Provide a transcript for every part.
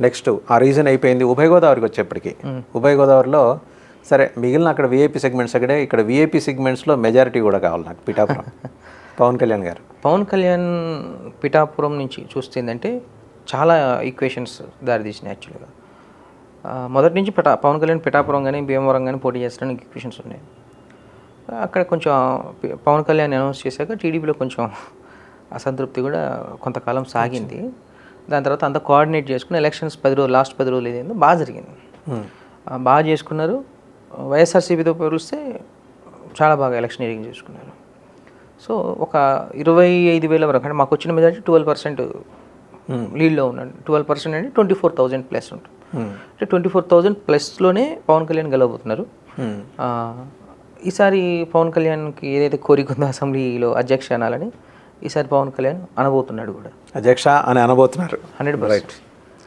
Next ఆ reason అయిపోయింది ఉభయ గోదావరికి వచ్చేప్పటికి. ఉభయ గోదావరిలో సరే మిగిలిన అక్కడ విఐపి సెగ్మెంట్స్ అక్కడే ఇక్కడ విఐపి సెగ్మెంట్స్లో మెజారిటీ కూడా కావాలి నాకు పిఠాపురం. పవన్ కళ్యాణ్ గారు. పవన్ కళ్యాణ్ పిఠాపురం నుంచి చూస్తే ఏంటంటే చాలా ఈక్వేషన్స్ దారితీసినాయి యాక్చువల్గా మొదటి నుంచి పిఠా పవన్ కళ్యాణ్ పిఠాపురం కానీ భీమవరం కానీ పోటీ చేస్తానికి ఈక్వేషన్స్ ఉన్నాయి. అక్కడ కొంచెం పవన్ కళ్యాణ్ అనౌన్స్ చేశాక టీడీపీలో కొంచెం అసంతృప్తి కూడా కొంతకాలం సాగింది. దాని తర్వాత అంతా కోఆర్డినేట్ చేసుకుని ఎలక్షన్స్ పది రోజులు లాస్ట్ పది రోజులు ఏదైందో బాగా జరిగింది. బాగా చేసుకున్నారు. వైఎస్ఆర్సీపీతో పోలిస్తే చాలా బాగా ఎలక్షనీరింగ్ చేసుకున్నారు. సో ఒక ఇరవై ఐదు వేల వరకు అంటే మాకు వచ్చిన మెజారిటీ ట్వెల్వ్ పర్సెంట్ లీడ్లో ఉన్నాడు. ట్వెల్వ్ పర్సెంట్ అంటే ట్వంటీ ఫోర్ థౌజండ్ ప్లస్ ఉంటుంది అంటే ట్వంటీ ఫోర్ థౌజండ్ ప్లస్లోనే పవన్ కళ్యాణ్ గెలవబోతున్నారు. ఈసారి పవన్ కళ్యాణ్కి ఏదైతే కోరిక ఉందో అసెంబ్లీలో అధ్యక్ష అనాలని ఈసారి పవన్ కళ్యాణ్ అనబోతున్నాడు కూడా. అధ్యక్ష అని అనబోతున్నారు. హండ్రెడ్ రైట్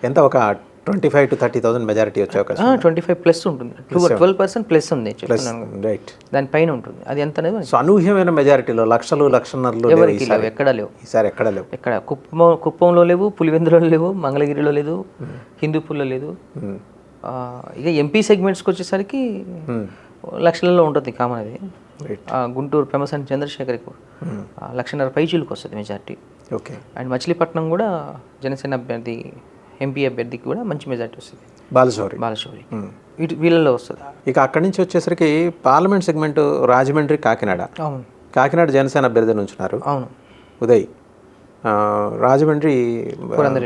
ఎంత ఒక twenty five to thirty thousand majority వచ్చే అవకాశం? ట్వంటీ ఫైవ్ ప్లస్ ఉంటుంది ట్వెల్వ్ పర్సెంట్ ప్లస్ ఉంది రైట్ దానిపైన ఉంటుంది. అది ఎంత అనేది సో అనూహ్యమైన మెజారిటీలో లక్షలు లక్షన్నరలు ఎవరికి. లేవు ఎక్కడా లేవు. ఈసారి ఎక్కడ లేవు. ఎక్కడ? కుప్పం కుప్పంలో లేవు పులివెందులో లేవు మంగళగిరిలో లేదు హిందూపూర్లో లేదు. Hmm. ఇక ఎంపీ సెగ్మెంట్స్కి వచ్చేసరికి లక్షలలో ఉంటుంది కామన్ అది. గుంటూరు ఫేమస్ అండ్ చంద్రశేఖర్ ఎక్కువ ఆ, లక్షన్నర పైచీలకు వస్తుంది మెజార్టీ. ఓకే అండ్ మచిలీపట్నం కూడా జనసేన అభ్యర్థి ఎంపీ అభ్యర్థికి కూడా మంచి మెజార్టీ వస్తుంది. బాలశౌరి. బాలశౌరి. ఇటు వీళ్ళలో వస్తుంది. ఇక అక్కడి నుంచి వచ్చేసరికి పార్లమెంట్ సెగ్మెంట్ రాజమండ్రి కాకినాడ. అవును. కాకినాడ జనసేన అభ్యర్థి నుంచున్నారు అవును. ఉదయ్. రాజమండ్రి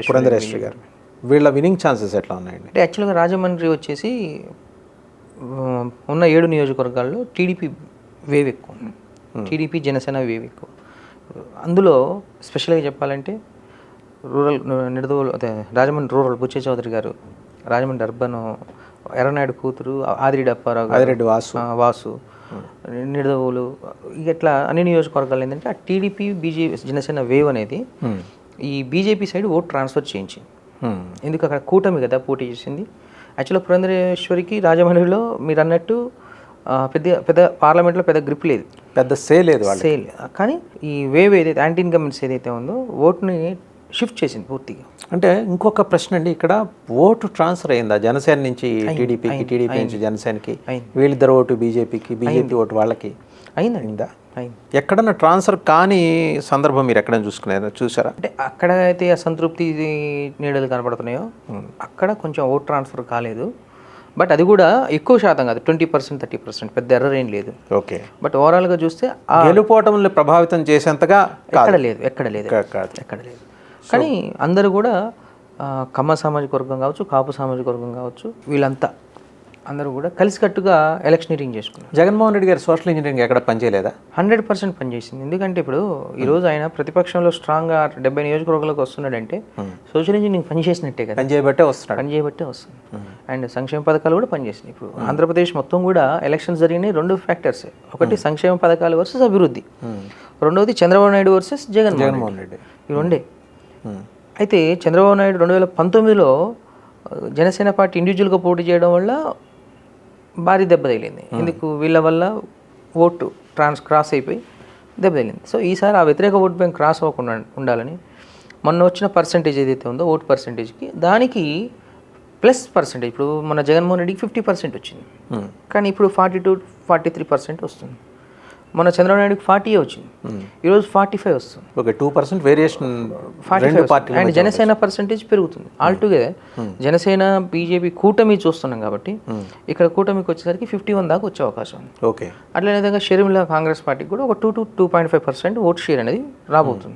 పురంధరేశ్వరి గారు. వీళ్ళ వినింగ్ ఛాన్సెస్ ఎట్లా ఉన్నాయండి? అంటే యాక్చువల్గా రాజమండ్రి వచ్చేసి ఉన్న ఏడు నియోజకవర్గాల్లో టీడీపీ వేవ్ ఎక్కువ టీడీపీ జనసేన వేవ్ ఎక్కువ అందులో స్పెషల్గా చెప్పాలంటే రూరల్ నిడదవోలు అదే రాజమండ్రి రూరల్ బుచ్చే చౌదరి గారు రాజమండ్రి అర్బన్ ఎర్రనాయుడు కూతురు ఆదిరెడ్డి అప్పారావు ఆదిరెడ్డి వాసు. వాసు నిడదవోలు ఇక ఇట్లా అన్ని నియోజకవర్గాలు ఏంటంటే ఆ టీడీపీ బీజేపీ జనసేన వేవ్ అనేది ఈ బీజేపీ సైడ్ ఓట్ ట్రాన్స్ఫర్ చేయించింది. ఎందుకు అక్కడ కూటమి కదా పోటీ చేసింది? యాక్చువల్గా పురంధరేశ్వరికి రాజమండ్రిలో మీరు అన్నట్టు పెద్ద పెద్ద పార్లమెంట్లో పెద్ద గ్రిప్ లేదు. పెద్ద సే లేదు వాళ్ళు సేల్ కానీ ఈ వేవ్ ఏదైతే యాంటీ ఇన్కమెంట్స్ ఏదైతే ఉందో ఓట్ని షిఫ్ట్ చేసింది పూర్తిగా. అంటే ఇంకొక ప్రశ్న అండి ఇక్కడ ఓటు ట్రాన్స్ఫర్ అయిందా? జనసేన నుంచి టీడీపీకి టీడీపీ నుంచి జనసేనకి. వీళ్ళిద్దరు ఓటు బీజేపీకి బీజేపీ ఓటు వాళ్ళకి అయింది? ఎక్కడన్నా ట్రాన్స్ఫర్ కాని సందర్భం మీరు ఎక్కడైనా చూసుకున్నారు? చూసారా? అంటే అక్కడ అయితే అసంతృప్తి నీడలు కనపడుతున్నాయో అక్కడ కొంచెం ఓట్ ట్రాన్స్ఫర్ కాలేదు. బట్ అది కూడా ఎక్కువ శాతం కాదు. ట్వంటీ పర్సెంట్ థర్టీ పర్సెంట్ పెద్ద ఎర్రర్ ఏం లేదు. ఓకే. బట్ ఓవరాల్గా చూస్తే ఆ గెలుపోవటంని ప్రభావితం చేసేంతగా ఎక్కడ లేదు ఎక్కడ లేదు. ఎక్కడ లేదు. కానీ అందరూ కూడా కమ్మ సామాజిక వర్గం కావచ్చు కాపు సామాజిక వర్గం కావచ్చు వీళ్ళంతా అందరూ కూడా కలిసికట్టుగా ఎలక్షనీరింగ్ చేసుకున్నారు. జగన్మోహన్ రెడ్డి గారు సోషల్ ఇంజనీరింగ్ ఎక్కడ పనిచేయలేదా హండ్రెడ్ పర్సెంట్ పనిచేసింది ఎందుకంటే ఇప్పుడు ఈరోజు ఆయన ప్రతిపక్షంలో స్ట్రాంగ్గా డెబ్బై నియోజకవర్గాలకు వస్తున్నాడంటే సోషల్ ఇంజనీరింగ్ పనిచేసినట్టే కదా. పని చేయబట్టే వస్తున్నాడు. పని చేయబట్టే వస్తుంది. అండ్ సంక్షేమ పథకాలు కూడా పనిచేసినాయి ఇప్పుడు ఆంధ్రప్రదేశ్ మొత్తం కూడా ఎలక్షన్స్ జరిగినాయి రెండు ఫ్యాక్టర్స్ ఒకటి సంక్షేమ పథకాలు వర్సెస్ అభివృద్ధి. రెండవది చంద్రబాబు నాయుడు వర్సెస్ జగన్ జగన్మోహన్ రెడ్డి. ఇవి రెండే. అయితే చంద్రబాబు నాయుడు రెండు వేల పంతొమ్మిదిలో జనసేన పార్టీ ఇండివిజువల్గా పోటీ చేయడం వల్ల భారీ దెబ్బ తగిలింది. ఎందుకు? వీళ్ళ వల్ల ఓటు ట్రాన్స్ క్రాస్ అయిపోయి దెబ్బ తగిలింది. సో ఈసారి ఆ వ్యతిరేక ఓట్ బ్యాంక్ క్రాస్ అవ్వకుండా ఉండాలని మొన్న వచ్చిన పర్సంటేజ్ ఏదైతే ఉందో ఓట్ పర్సంటేజ్కి దానికి ప్లస్ పర్సంటేజ్. ఇప్పుడు మన జగన్మోహన్ రెడ్డికి ఫిఫ్టీ పర్సెంట్ వచ్చింది. కానీ ఇప్పుడు forty two forty three percent వస్తుంది. మన చంద్రబాబు నాయుడుకి ఫార్టీ వచ్చింది. ఈరోజు ఫార్టీ ఫైవ్ వస్తుంది. Okay two percent variation forty five and Janasena percentage పెరుగుతుంది. ఆల్ టుగెదర్ జనసేన బీజేపీ కూటమి చూస్తున్నాం కాబట్టి ఇక్కడ కూటమికి వచ్చేసరికి ఫిఫ్టీ వన్ దాకా వచ్చే అవకాశం ఉంది. ఓకే అట్లనే విధంగా షర్మిల కాంగ్రెస్ పార్టీకి కూడా ఒక two to two point five percent vote share అనేది రాబోతుంది.